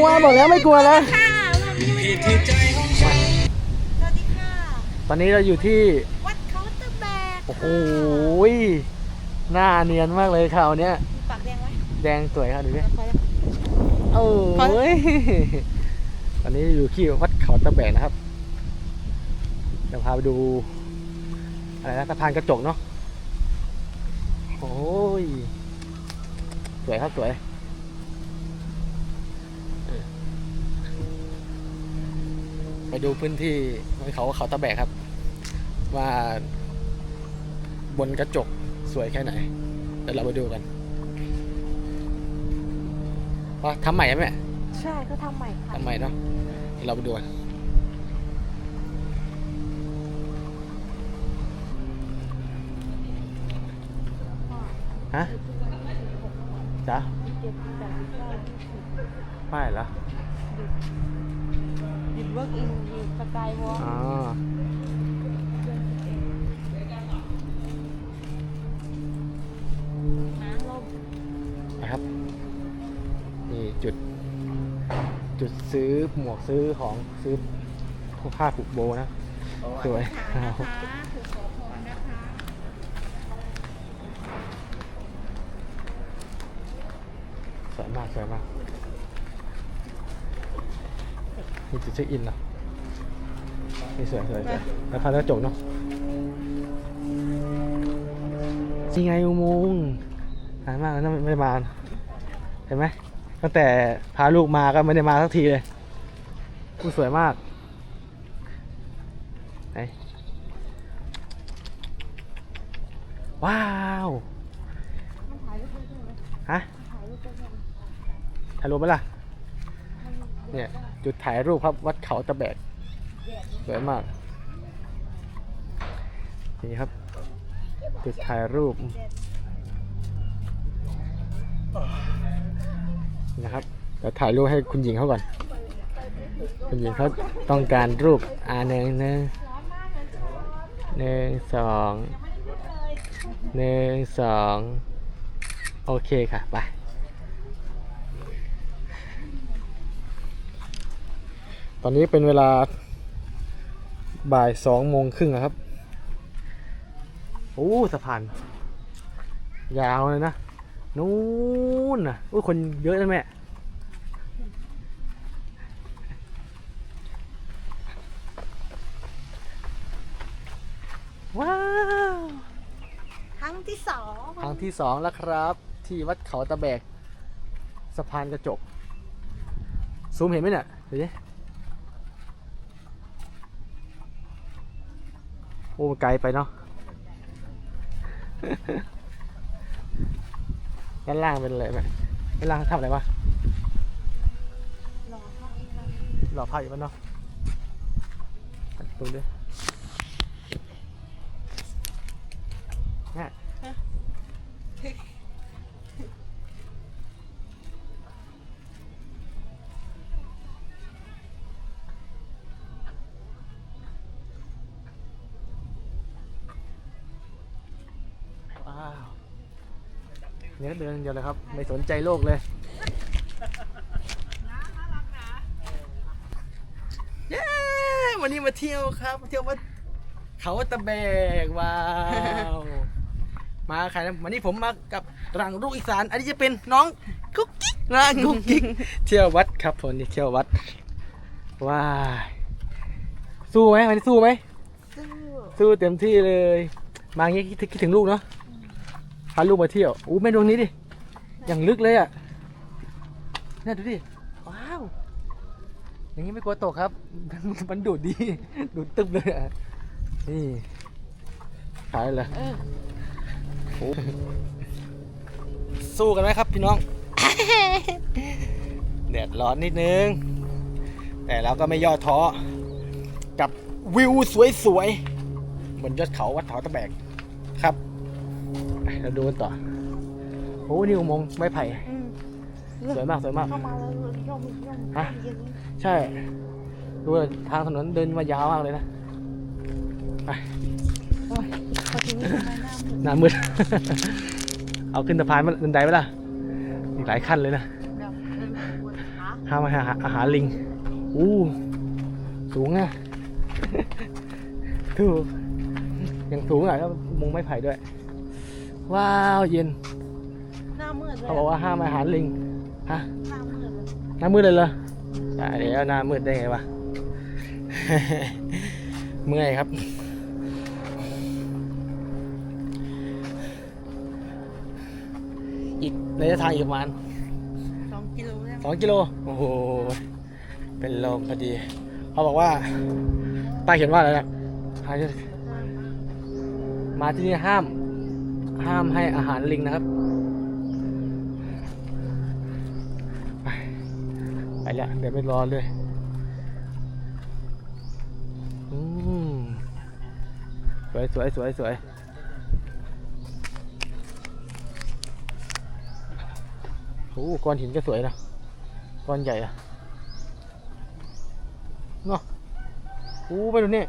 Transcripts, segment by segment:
ลัวบอกแล้วไม่กลัวแล้วค่ะวันนี้มาอยู่สวัสดีค่ะ ตอนนี้เราอยู่ที่วัดเขาตะแบกโอ้โหยหน้าเนียนมากเลยคราวเนี้ยมีปากแดงไหมแดงสวยครับดูดิพอแล้วโอ้ยตอนนี้อยู่ที่วัดเขาตะแบกนะครับเดี๋ยวพาไปดูอะไรนะสะพานกระจกเนาะโอ้ยสวยครับสวย ไปดูพื้นที่บนเขาเขาตะแบกครับ ว่าบนกระจกสวยแค่ไหนเดี๋ยวเราไปดูกันว่าทำใหม่ไหมแม่ใช่เขาทำใหม่ค่ะทำใหม่เนาะเดี๋ยวเราไปดูกันฮะจ๊ะเจ็ดแปดเก้าไม่เหรอหยุด เวิร์กอินอยู่สกายวอล์กอ๋อน้ำลมนะครับนี่จุด จุดซื้อหมวกซื้อของซื้อผ้าผูกโบนะ สวยนะคะถูกขอพรนะคะสวยมากสวยมาก นี่จุดเช็คอินเหรอนี่สวยสวยสวยแล้วพากระจกเนาะนี่ไงอุโมงค์นานมากแล้วนะไม่ได้มาเห็นไหมตั้งแต่พาลูกมาก็ไม่ได้มาสักทีเลยอู้สวยมากไหนว้าวมันถ่ายรูปได้ไหมฮะถ่ายรูปได้ไหมถ่ายรูปไหมล่ะ เนี่ยจุดถ่ายรูปครับวัดเขาตะแบกสวยมาก นี่ครับ จุดถ่ายรูปนะครับเดี๋ยวถ่ายรูปให้คุณหญิงเขาก่อน คุณหญิงเขาต้องการรูปอ่าหนึ่งหนึ่งหนึ่งสองหนึ่งสองโอเคค่ะ ไป ตอนนี้เป็นเวลาบ่ายสองโมงครึ่งนะครับ โอ้สะพาน ยาวเลยนะ นู้นนะโอ้คนเยอะนะแม่ ว้าว ครั้งที่สองครั้งที่สองแล้วครับ ที่วัดเขาตะแบก สะพานกระจก ซูมเห็นไหมเนี่ยเดี๋ยวดิโอ้มันไกลไปเนาะด้านล่างเป็นอะไรไหมด้านล่างทำอะไรวะรอเข้าอีกครั้งหล่อผ้าอยู่ปะเนาะดูดิเนี่ เนี่ยเดินอย่างเดียวเลยครับ ไม่สนใจโลกเลยเย้วันนี้มาเที่ยวครับมาเที่ยววัดเขาตะแบกว้าวมาใครนะวันนี้ผมมากับรังลูกอีสาน อันนี้จะเป็นน้องกุ๊กกิ๊กนะกุ๊กกิ๊กเที่ยววัดครับผมนี่เที่ยววัดว้าสู้ไหมวันนี้สู้ไหมสู้สู้เต็มที่เลย มาอย่างงี้คิดถึงลูกเนาะ พาลูกมาเที่ยวอู้แม่ดวงนี้ดิอย่างลึกเลยอะเนี่ยดูดิว้าวอย่างนี้ไม่กลัวตกครับ มันดูดดีดูดตึบเลยอะนี่ขายเลยเออโอ้สู้กันไหมครับพี่น้องแดดร้อนนิดนึง แต่เราก็ไม่ย่อท้อกับวิวสวยๆบนยอดเขาวัดเขาตะแบกครับไป เราดูกันต่อโอ้นี่อุโมงค์ไม้ไผ่อืมสวยมากสวยมาก เข้ามาแล้วย่อมย่อมฮะอย่างนี้ใช่ ดูเลยทางถนนเดินมายาวมากเลยนะไปโอ้ยพอทีนี้ทำไมหน้ามืดหน้ามืด เอาขึ้นสะพานบันไดไหมล่ะอีกหลายขั้นเลยนะแบบเดินปวดขาห้ามอาหารอาหารลิงอู้สูงอะถูกยังสูงอะก็มุงไม้ไผ่ด้วย ว้าวเย็นหน้ามืดเลยเขาบอกว่าห้ามอาหารลิงฮะหน้ามืดเลยหน้ามืดเลยเหรอตายแล้วหน้ามืดได้ไงวะเมื่อยครับ อีกระยะทางอีกประมาณสองกิโลได้ไหมสองกิโลโอ้โหเป็นลมพอดี เขาบอกว่าป้ายเขียนว่าอะไรนะอ่านดิมาที่นี่ห้าม ห้ามให้อาหารลิงนะครับ ไปไปล้วเดี๋ยวไม่รอเลยสวยสวยสวยสวยโอ้ก้อนหินก็สวยนะก้อนใหญ่อะเนาะโอ้ไปดูนี่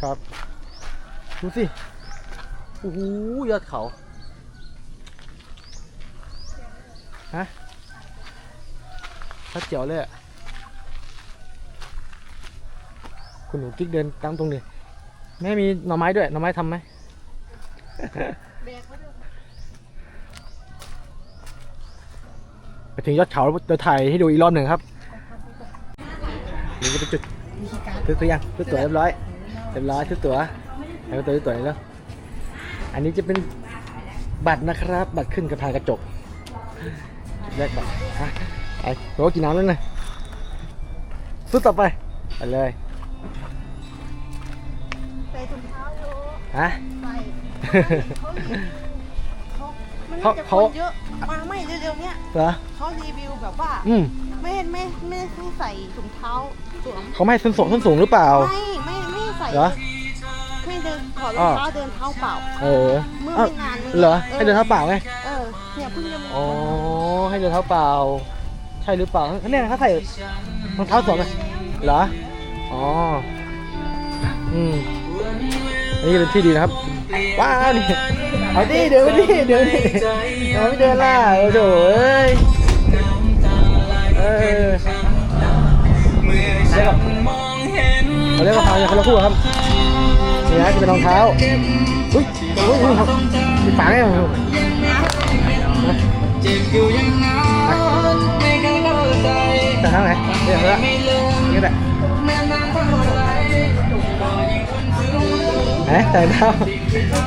ครับ ดูสิ อ้โหยอดเขา ฮะชัดเจ๋วเลยอะคุณหนูกิ๊กเดินตามตรงนี้แม่มีหน่อไม้ด้วย หน่อไม้ทำไหม แบกไว้ด้วยไปถึงยอดเขาจะถ่ายให้ดูอีกรอบหนึ่งครับ นี่ก็เป็นจุดซื้อตัวยังซื้อตัวเรียบร้อย เรียบร้อยซื้อตัวแล้วก็ตัวซื้อตัวแล้ว อันนี้จะเป็นบัตรนะครับ บัตรขึ้นกระพานกระจกแลกบัตรฮะไอ้โรกินน้ำแล้วนะซื้อต่อไปไปเลยใส่ถุงเท้าอยู่ฮะใส่เขามันน่าจะเขาคนเยอะมาไม่เร็วๆเนี้ยเหรอเขารีวิวแบบว่าอืมไม่ไม่ไม่ให้ใส่ถุงเท้าสวมเขาไม่ให้ส้นสูงส้นสูงหรือเปล่า ไม่ไม่ไม่ใส่เหรอไม่ เดินถอดรองเท้าเดินเท้าเปล่า เออเมื่อเอ้าไม่นานนี้เหรอให้เดินเท้าเปล่าไงเออเนี่ยเพิ่งจะมีอ๋อให้เดินเท้าเปล่า ใช่หรือเปล่าเนี่ยเขาใส่รองเท้าสวมไหมเหรออ๋ออืมอันนี้เป็นที่ดีนะครับว้าวนี่เอาดิเดินไปดิเดินดิเอาไม่เดินล่ะโอ้โหเอ้ยเออเมื่อฉันมองเห็นเขาเรียกว่าพายางคนละคู่ครับ นี่นะจะเป็นรองเท้าอุ้ยอุ้ยอุ้ยครับปิดฝาไงเจ็บอยู่อยังนั้นไม่เคยเข้าใจแต่ข้างไหนเดี๋ยวละนี่แหละเท่าไรก็ยิ่งคนซึ้งไหนใส่เท้า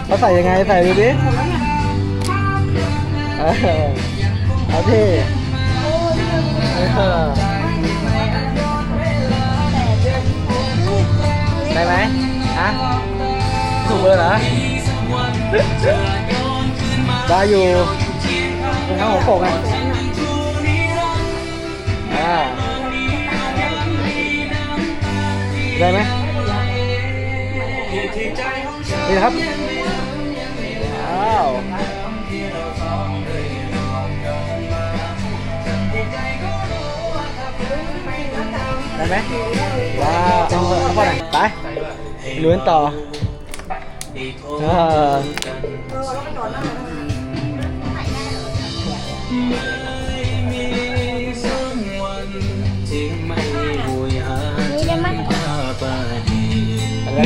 เขาใส่ยังไงใส่ดูดิเอาที่ได้ไหมฮะ เลยเหรอได้อยู่เป็นข้าวหัวโปกไงอ่าได้ไหมนี่นะครับว้าวได้ไหมว้าวเป็นเบอร์ข้าวโพดหน่อยไปลุ้นต่อ ค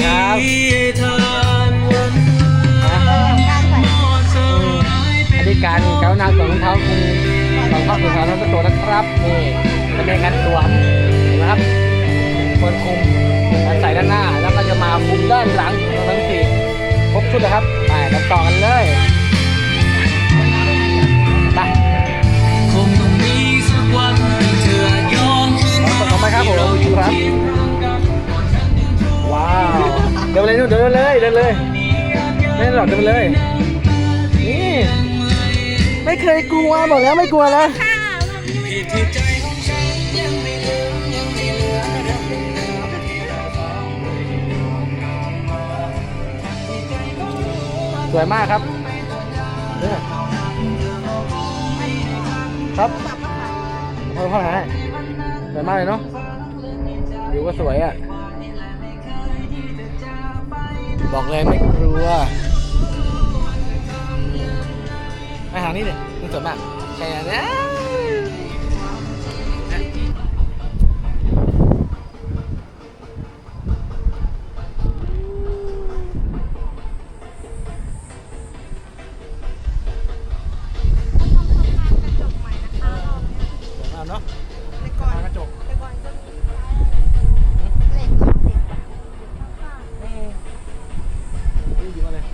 รับที่ทานนอธิการเก้านาสองรองเท้าคุณสองข้อสุดท้ายทั้งตัวนะครับนี่เป็นการสวนไหมครับคนคุมใส่ด้านหน้าแล้วก็จะมาคุมด้านหลังทั้งสี่ ครบชุดนะครับ ไปต่อกันเลยไปคงต้องมีสักวันเธอย้อนคืนขอบคุณมากครับผมครับว้าวเดินไปเลยนู่นเดินเลยเดินเลยไม่หลอดเดินไปเลยนี่ไม่เคยกลัวบอกแล้วไม่กลัวแล้ว สวยมากครับเนี่ยครับพอพอไหาสวยมากเลยเนาะวิวก็สวยอะ บอกเลยไม่กลัวไปทารนี้ดิมันสวยมากใช่ไหม เอาเนาะแต่ก่อสะนพานกระจกแต่ก่อนก็มีเหล็กล้อเหล็กข้างเออนี่หยิบมาเลย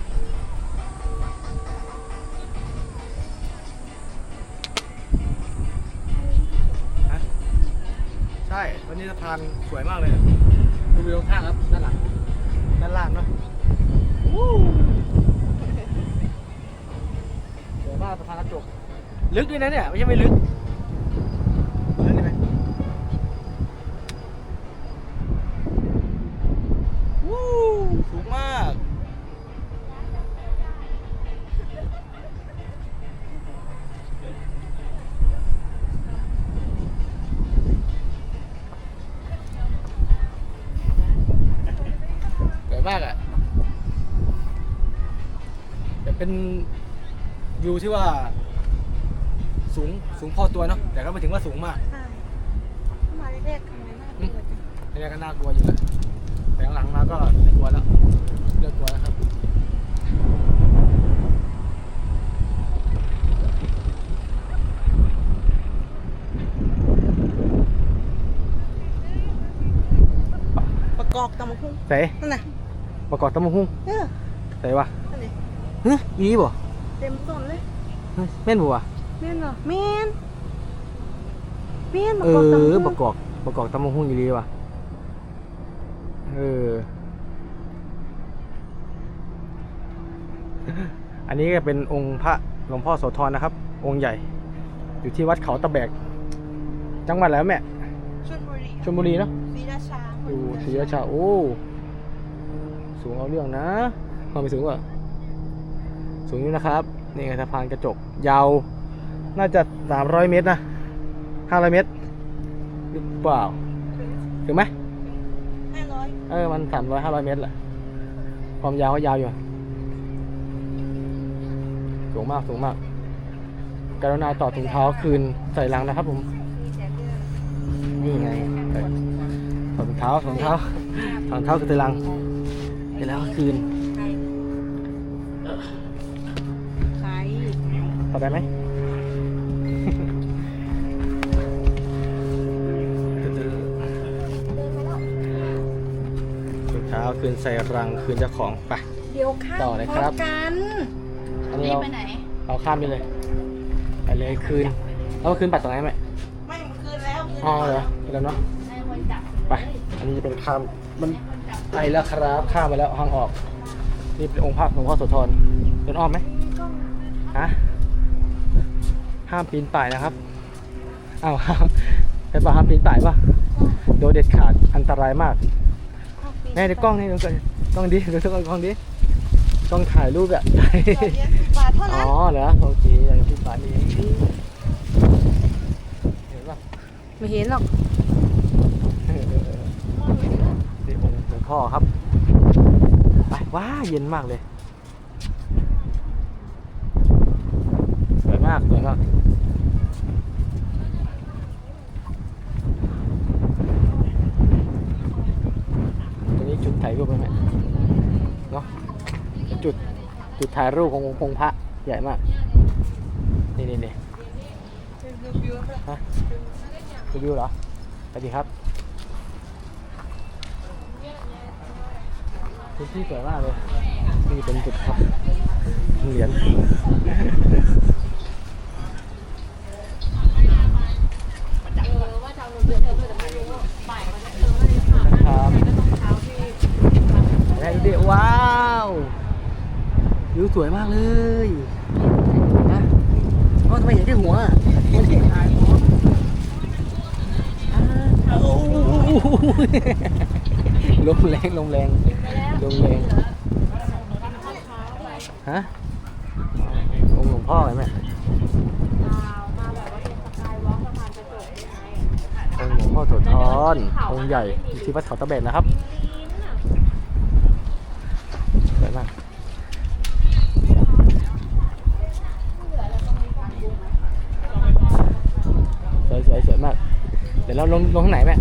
ฮะใช่ วันนี้สะพานสวยมากเลยอะดูวิวข้างครับ ด้านหลัง ด้านล่างเนาะวู้สวยมากสะพานกระจก ลึกด้วยนะเนี่ย ไม่ใช่ไม่ลึกลึก ที่ว่า สูงสูงพอตัวเนาะแต่ก็ไม่ถึงว่าสูงมากใช่มาแรกๆทำไมน่ากลัวจังทีแรกก็น่ากลัวอยู่แหละแต่หลังๆมาก็ไม่กลัวแล้วเลิกกลัวแล้วครับประกอบตำมะคุ้งใส่นั่นน่ะประกอบตำมะฮุ่งเออใส่วะนั่นเลยเฮ้ยอีนี่บ่ เต็มต้นเลยเฮ้ยแม่นบ่วะแม่นเหรอแม่นแม่นประเอกอบตำมะอคุ้งประกอบประกอบตำมะฮุ่งอีนี่วะเออ อันนี้ก็เป็นองค์พระหลวงพ่อโสธรนะครับ องค์ใหญ่ อยู่ที่วัดเขาตะแบก จังหวัดแล้วแม่ชลบุรีชลบุรีเนาะศรีราชาอยู่ศรีราชา โอ้ สูงเอาเรื่องนะความไปสูงกว่า สูงอยู่นะครับ นี่ไงสะพานกระจก ยาว น่าจะ 300 เมตรนะ500 เมตรหรือเปล่าถึงไหมห้าร้อยเออ มัน 300 500 เมตรแหละ ความยาวก็ยาวอยู่ สูงมาก สูงมาก กรุณาต่อถุงเท้าคืนใส่ลังนะครับผมมีแต่เรื่องนี่ไงเออถอดรองเท้าถอดรองเท้าถอดรองเท้าคือตะลังไปแล้วคืน ถอดได้ไหมรองเท้าคืนใส่รังคืนเจ้าของไป เดี๋ยวข้ามต่อเลยครับพอกันอันนี้นี่เราไปไหน เราข้ามไปเลยไปเลยคืนแล้วคืนปัดตรงไหนไหมไม่คืนแล้วคืนอ๋อเหรอไปแล้วเนาะไป อันนี้จะเป็นข้ามมันไปแล้วครับข้ามไปแล้วห้างออก นี่เป็นองค์พระหลวงพ่อโสธรเดินอ้อมไหม ห้ามปีนป่ายนะครับอ้าวห้ามไปป่าห้ามปีนป่ายปะโดยเด็ดขาดอันตรายมากแม่เดี๋ยวกล้องนี่ดูก่อนกล้องดิดูสักกล้องดิกล้องถ่ายรูปอะถ่ายต่อเดียวสิบบาทเท่าอ๋นั้นอเหรอโอเคอย่างที่ป่ายนี่เองเห็นปะไม่เห็นหรอกเออนี่องค์หลวงพ่อครับไปว้าเย็นมากเลยสวยมากสวยมาก ตรงนี้จุดถ่ายรูปไหมแม่เนาะเป็นจุดจุด ถ่ายรูปขององค์พงพระใหญ่มาก นี่นี่นี่ฮะรีวิวเหรอสวัสดีครับพื้นที่สวยมากเลยนี่เป็นจุดพักเหรียญนะครับแล้วดูดิว้าววิว สวยมากเลยนะอ๋อทำไมอยากได้หัวอะไม่ได้ถ่ายหัวอ้าวลมแรงลมแรงลมแรงฮะองค์หลวงพ่อเห็นไหมองค์หลวงพ่อโสธรองค์ใหญ่อยู่ที่วัดเขาตะเบนนะครับสวยมาก สวยสวยสวยมาก เดี๋ยวเรา ลงลงข้างไหนแม่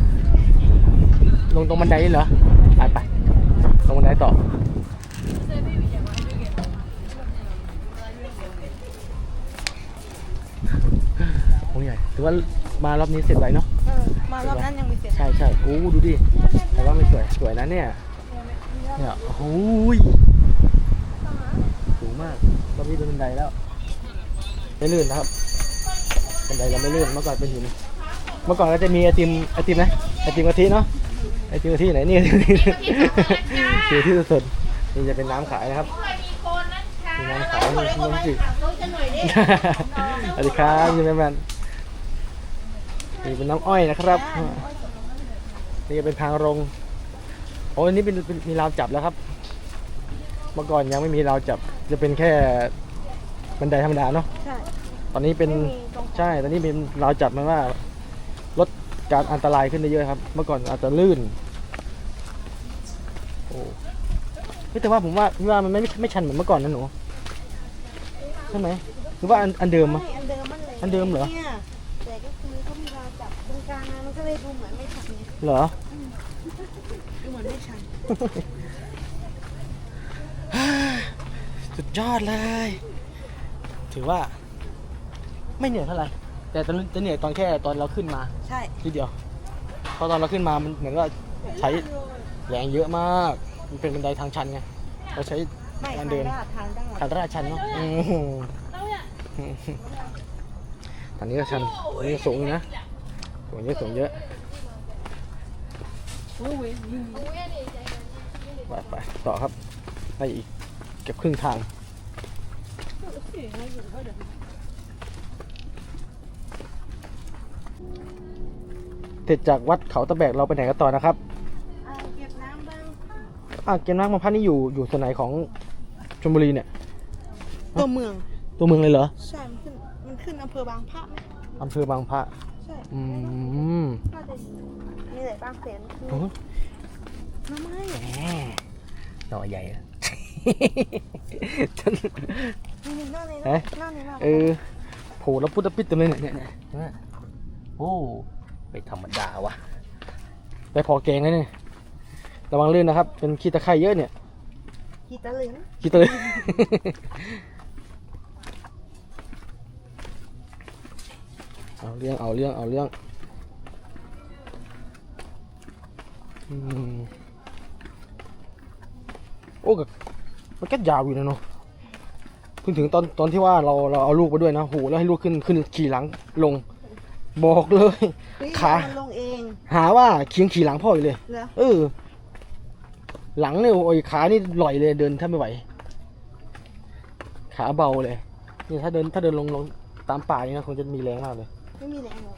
ลงตรงบันไดนี่เหรอไปไปลงบันไดต่อองค์ใหญ่ถือว่ามารอบนี้เสร็จไวเนาะเออมารอบนั้นยังไม่เสร็จใช่ใช่โอ้ดูดิแต่ว่าไม่สวยสวยนะเนี่ยเนี่ยโอ้โหยสูงมากรอบนี้เป็นบันไดแล้วไม่ลื่นนะครับบันไดเราไม่ลื่นเมื่อก่อนเป็นหิน เมื่อก่อนก็จะมีไอติมไอติมนะไอติมกะทิเนาะไอติมกะทิไหนนี่ไอติมกะทิคือที่สดๆนี่จะเป็นน้ำขายนะครับมีน้ำขายมีขนมจีบสวัสดีครับยูแมนแมนนี่เป็นน้ำอ้อยนะครับนี่ก็เป็นทางลงโอ้อันนี้เป็นเป็นมีราวจับแล้วครับ เมื่อก่อนยังไม่มีราวจับ จะเป็นแค่บันไดธรรมดาเนาะใช่ตอนนี้เป็นไม่มีตรงใช่ตอนนี้เป็นราวจับมันว่า ลดการอันตรายขึ้นได้เยอะครับ เมื่อก่อนอาจจะลื่น โอ้เฮ้ยแต่ว่าผมว่าพี่ว่ามันไม่ไม่ชันเหมือนเมื่อก่อนนะหนูใช่ไหมหรือว่าอันอันเดิมอะไม่อันเดิมมันเลยอันเดิมเหรอ นี่ยแต่ก็คือเขามีราวจับตรงกลางนะมันก็เลยดูเหมือนไม่ชันไงเหรอ ดูเหมือนไม่ชันสุดยอดเลย ถือว่า ไม่เหนื่อยเท่าไหร่ แต่ตอนจะเหนื่อยตอนแค่ตอนเราขึ้นมาใช่ทีเดียวเพราะตอนเราขึ้นมามันเหมือนว่าใช้แรงเยอะมาก มันเป็นบันไดทางชันไงเราใช้ไม่กาทารงเดินลาดทางด้านหลังทางราดชันเนาะอืมอันนี้ก็ชันอันนี้ก็สูงนะสูงเยอะสูงเยอะไปไปต่อครับได้อีกเก็บครึ่งทาง เสร็จจากวัดเขาตะแบกเราไปไหนกันต่อนะครับอ่าเก็บน้ำบ้างอะเกมนักมาพัดนี่อยู่อยู่ส่วนไหนของชลบุรีเนี่ย ตัวเมือง ตัวเมืองเลยเหรอ ใช่ มันขึ้น มันขึ้นอำเภอบางพระไหมอำเภอบางพระ ใช่ อืมน่าจะมีแต่บางแสนคือโอ้น้ำไม้แหมหน่อใหญ่อะนี่นี่น่าเลยเอ๊ะน่าเลยมากเออโผล่แล้วพุทธปิดเต็มเลยเนี่ยเนี่ยเนี่ยเนี่ยโอ้ ไม่ธรรมดาวะได้พอแกงแล้วเนี่ยระวังลื่นนะครับ เป็นขี้ตะไคร่เยอะเนี่ยกีตาร์เหลืองขี้ตะเลยเอาเรื่องเอาเรื่องเอาเรื่องอืมโอ้ก็มันก็ยาวอยู่นะเนาะเพิ่งถึงตอนตอนที่ว่าเราเราเอาลูกไปด้วยนะโหแล้วให้ลูกขึ้นขึ้นขี่หลังลง บอกเลยเฮ้ยขา มันลงเองหาว่าเคียงขี่หลังพ่ออยู่เลย เหรอเออ หลังเนี่ยโอ้ยขานี่ลอยเลยเดินแทบไม่ไหว ขาเบาเลยนี่ถ้าเดินถ้าเดินลงลงตามป่านี่นะคงจะมีแรงมากเลย ไม่มีแรงหรอก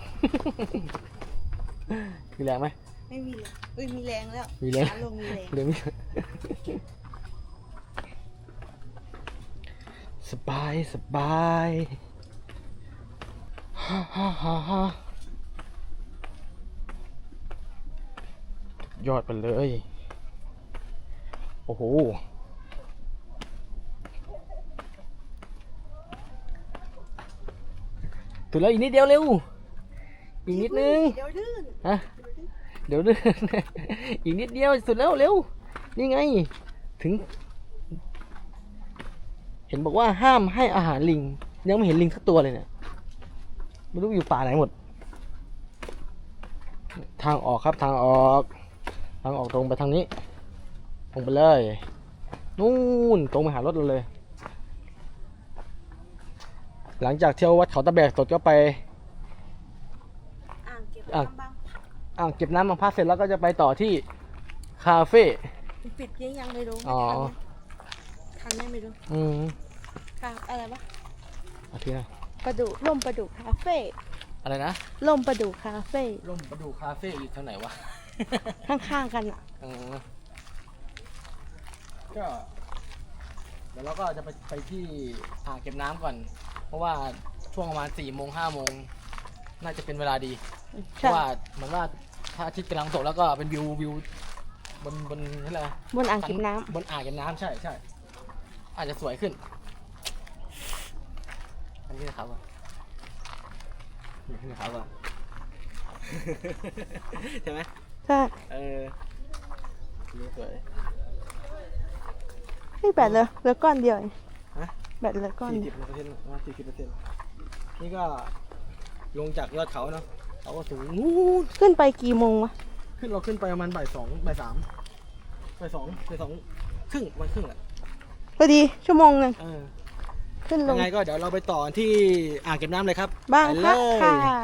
มีแรงไหม ไม่มีแรงเอ้ยมีแรงแล้วมีแรง ขาลงมีแรงเดี๋ยวมี สบายสบายฮ่าฮ่าฮ่าฮ่า ยอดไปเลย โอ้โห ถึงแล้วอีกนิดเดียวเร็ว อีกนิดนึง เดี๋ยวลื่นฮะ เดี๋ยวเดินอีกนิดเดียวสุดแล้วเร็ว นี่ไง ถึง เห็นบอกว่าห้ามให้อาหารลิง ยังไม่เห็นลิงสักตัวเลยเนี่ย ไม่รู้อยู่ป่าไหนหมด ทางออกครับทางออก ทางออกตรงไปทางนี้ ตรงไปเลย นู่นตรงไปหารถเราเลย หลังจากเที่ยววัดเขาตะแบกสดก็ไป อ่างเก็บอะน้ำบ้างอ่างเก็บน้ำบางพระเสร็จแล้วก็จะไปต่อที่คาเฟ่มันปิดยังยังไม่รู้อ๋อ ทันไหมทันไหมไม่รู้ อืมค่ะอะไรวะอาทิตย์นะ ประดูล่มประดูคาเฟ่อะไรนะล่มประดูคาเฟ่ร่มประดูคาเฟ่อยู่ทางไหนวะ ข้างๆกันอะเออก็เดี๋ยวเราก็จะไปไปที่อ่างเก็บน้ำก่อน เพราะว่าช่วงประมาณสี่โมงห้าโมงน่าจะเป็นเวลาดี เพใช่ราะว่าเหมือนว่าพระอาทิตย์กำลังตกแล้วก็เป็นวิววิวบนบนนี่แหละบนอ่างเก็บน้ำบนอ่างเก็บน้ำใช่ใช่อาจจะสวยขึ้น อันนี้คือเขาอะนี่คือเขาอะ ใช่ไหมใช่เออนี่สวยนี่แบตเลยเลือก้อนเดียวฮะแบตเลือก้อนสี่สิบเปอร์เซ็นต์มาสี่สิบเปอร์เซ็นต์นี่ก็ลงจากยอดเขาเนาะเขาก็สูงนู้นขึ้นไปกี่โมงวะขึ้นเราขึ้นไปประมาณบ่ายสองบ่ายสามบ่ายสองบ่ายสองครึ่งวันครึ่งแหละพอดีชั่วโมงหนึ่งเออ ขึ้นลง ยังไงก็เดี๋ยวเราไปต่อที่อ่างเก็บน้ำเลยครับบ้างไปเลยค่ะ